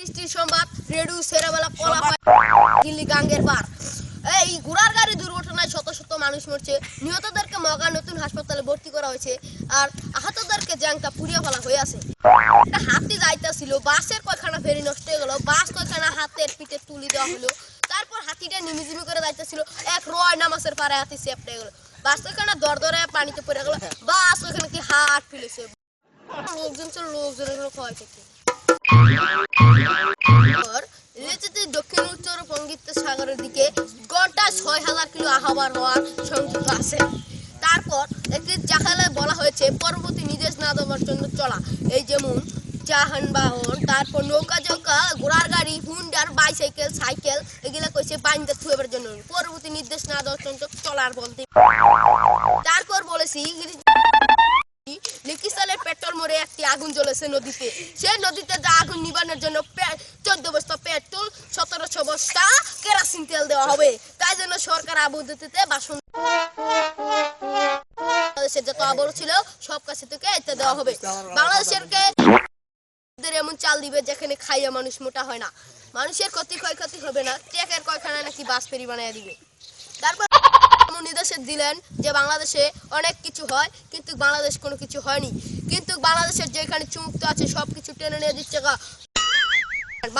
বৃষ্টির সংবাদ রেডু সেরাবেলা কলা দিল্লি গাঙ্গের বার। এই ঘোড়ার গাড়ি দুর্ঘটনায় শত শত মানুষ মরছে। নিহতদেরকে মগা নতুন হাসপাতালে ভর্তি করা হয়েছে আর আহতদেরকে জ্যাংটা পুড়িয়ে ফেলা হয়ে আছে। একটা হাতি যাইতেছিল বাসের কয়খানা ফেরি নষ্ট হয়ে গেল বাস কয়খানা হাতের পিঠে তুলি দেওয়া হলো। তারপর হাতিটা নিমিজিমি করে যাইতেছিল এক রয় নামাজের পারে হাতি সেপটে গেল। বাস কয়খানা দর দরে পানিতে পড়ে গেল বাস ওইখানে কি হাট ফেলেছে। লোকজন লোকজনের ক্ষয় ক্ষতি দক্ষিণ উত্তর বঙ্গোপসাগরের দিকে ঘন্টায় ছয় হাজার কিলো আহ্বান হওয়ার সংযোগ আছে। তারপর একটি জাহালায় বলা হয়েছে, পরবর্তী নির্দেশ না দেওয়ার জন্য চলা। এই যেমন যানবাহন, তারপর নৌকা জৌকা ঘোড়ার গাড়ি, হুন্ডার বাইসাইকেল, সাইকেল, এগুলা কইছে বাইন্দা থুয়েবার জন্য। পরবর্তী নির্দেশ না দেওয়ার জন্য চলার বলতে তারপর বলেছি পেট্রোল মোড়ে একটি আগুন জ্বলেছে নদীতে। সেই নদীতে যা আগুন নিবানোর জন্য চোদ্দ বস্তা পেট্রোল, সতেরোশো বস্তা কেরাসিন তেল দেওয়া হবে। তাই জন্য সরকার আবদ্ধতে বাসন বাংলাদেশের যত আবরণ ছিল, সব কাছে থেকে এতে দেওয়া হবে। বাংলাদেশের এমন চাল দিবে যেখানে খাইয়া মানুষ মোটা হয় না? মানুষের ক্ষতি ক্ষয়ক্ষতি হবে না। টেকের কয়খানা নাকি বাস ফেরি বানিয়ে দিবে? তারপর নির্দেশ দিলেন যে বাংলাদেশে অনেক কিছু হয়, কিন্তু বাংলাদেশ কোনো কিছু হয়নি। কিন্তু বাংলাদেশের যেখানে চুমুক্ত আছে সব কিছু টেনে নিয়ে দিচ্ছে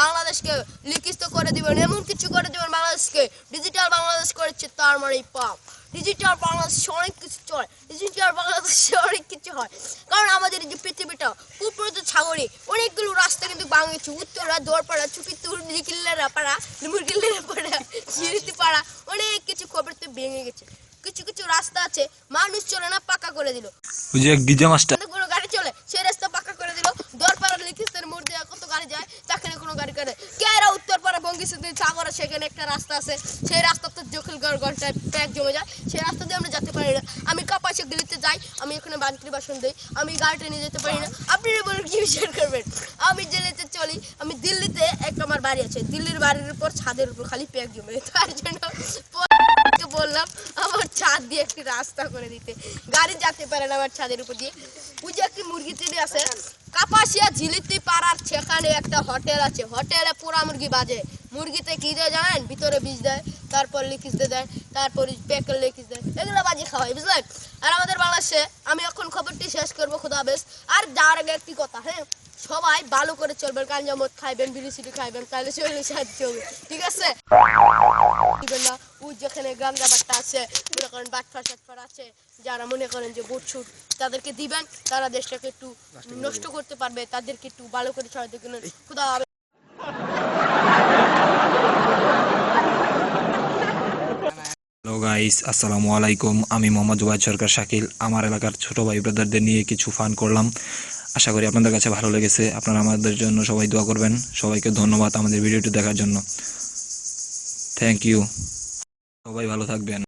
বাংলাদেশকে লিখিত করে দিবেন, এমন কিছু করে দিবেন, বাংলাদেশকে ডিজিটাল বাংলাদেশ করেছে, তার মানে পাপ। ডিজিটাল বাংলাদেশে অনেক কিছু চলে ডিজিটাল বাংলাদেশে অনেক কিছু হয়। কারণ আমাদের যে পৃথিবীটা উপরত সাগরে অনেকগুলো রাস্তা কিন্তু বাংলাদেশ উত্তরা দোরপাড়া চুকিতুর নিকিল্লারা পাড়া মুরগিল্লারা পাড়া সিঁড়িতে পাড়া অনেক কিছু খবরতে ভেঙে গেছে। কিছু কিছু রাস্তা আছে মানুষ চলে না পাকা করে দিল। ওই যে ডিজে মাস্টার। কোনো গাড়ি চলে সেই রাস্তা পাকা করে দিল। দরপাড়া লিখিস্তের মোড় দিয়ে কত গাড়ি যায় তাখানে কোনো গাড়ি করে। কেরা উত্তরপাড়া বঙ্গিসুদ্দিন সাগরে সেখানে একটা রাস্তা আছে সেই রাস্তাতে জখিলগড় ঘন্টায় প্যাক জমে যায়। সেই রাস্তা দিয়ে আমরা যেতে পারি না। আমি কাপাসে গলিতে যাই আমি এখানে বান্তির বাসন দিই আমি গাড়িটা নিয়ে যেতে পারি না। আপনি বলুন কি শেয়ার করবেন? আমি জেলেতে চলি আমি দিল্লিতে এক আমার বাড়ি আছে দিল্লির বাড়ির উপর ছাদের উপর খালি প্যাক জমে তার জন্য পরে বললাম আমার ছাদ দিয়ে একটি রাস্তা করে দিতে। গাড়ি যেতে পারে না আমার ছাদের উপর দিয়ে। ওই যে একটি মুরগি চিড়ি আছে। কাপাসিয়া ঝিলিতি পাড়ার সেখানে একটা হোটেল আছে। হোটেলে পোড়া মুরগি বাজে। মুরগিতে কি দেয় জানেন? ভিতরে বীজ দেয়, তারপর লিখিস দিয়ে তারপর প্যাকেল লিখিস দেয়। এগুলো বাজে খাওয়াই বুঝলেন? আর আমাদের বাংলাদেশে আমি এখন খবরটি শেষ করব, খুদা বেশ আর যার আগে একটি কথা হ্যাঁ? সবাই ভালো করে চলবেন গাঞ্জা মদ খাইবেন, বিড়ি খাইবেন, তাহলে শরীরে সাহায্য হবে ঠিক আছে? দিবেন না। ওই যেখানে গাঞ্জা বাট্টা আছে মনে করেন বাটফার সাটফার আছে যারা মনে করেন যে বুট ছুট তাদেরকে দিবেন তারা দেশটাকে একটু নষ্ট করতে পারবে তাদেরকে একটু ভালো করে ছড়াতে গেলেন খুদা হ্যালো গাইস আসসালামু আলাইকুম। আমি মোহাম্মদ জুবাইদ সরকার শাকিল। আমার এলাকার ছোট ভাই ব্রাদারদের নিয়ে কিছু ফান করলাম। আশা করি আপনাদের কাছে ভালো লেগেছে। আপনারা আমাদের জন্য সবাই দোয়া করবেন। সবাইকে ধন্যবাদ আমাদের ভিডিওটি দেখার জন্য। থ্যাংক ইউ সবাই ভালো থাকবেন।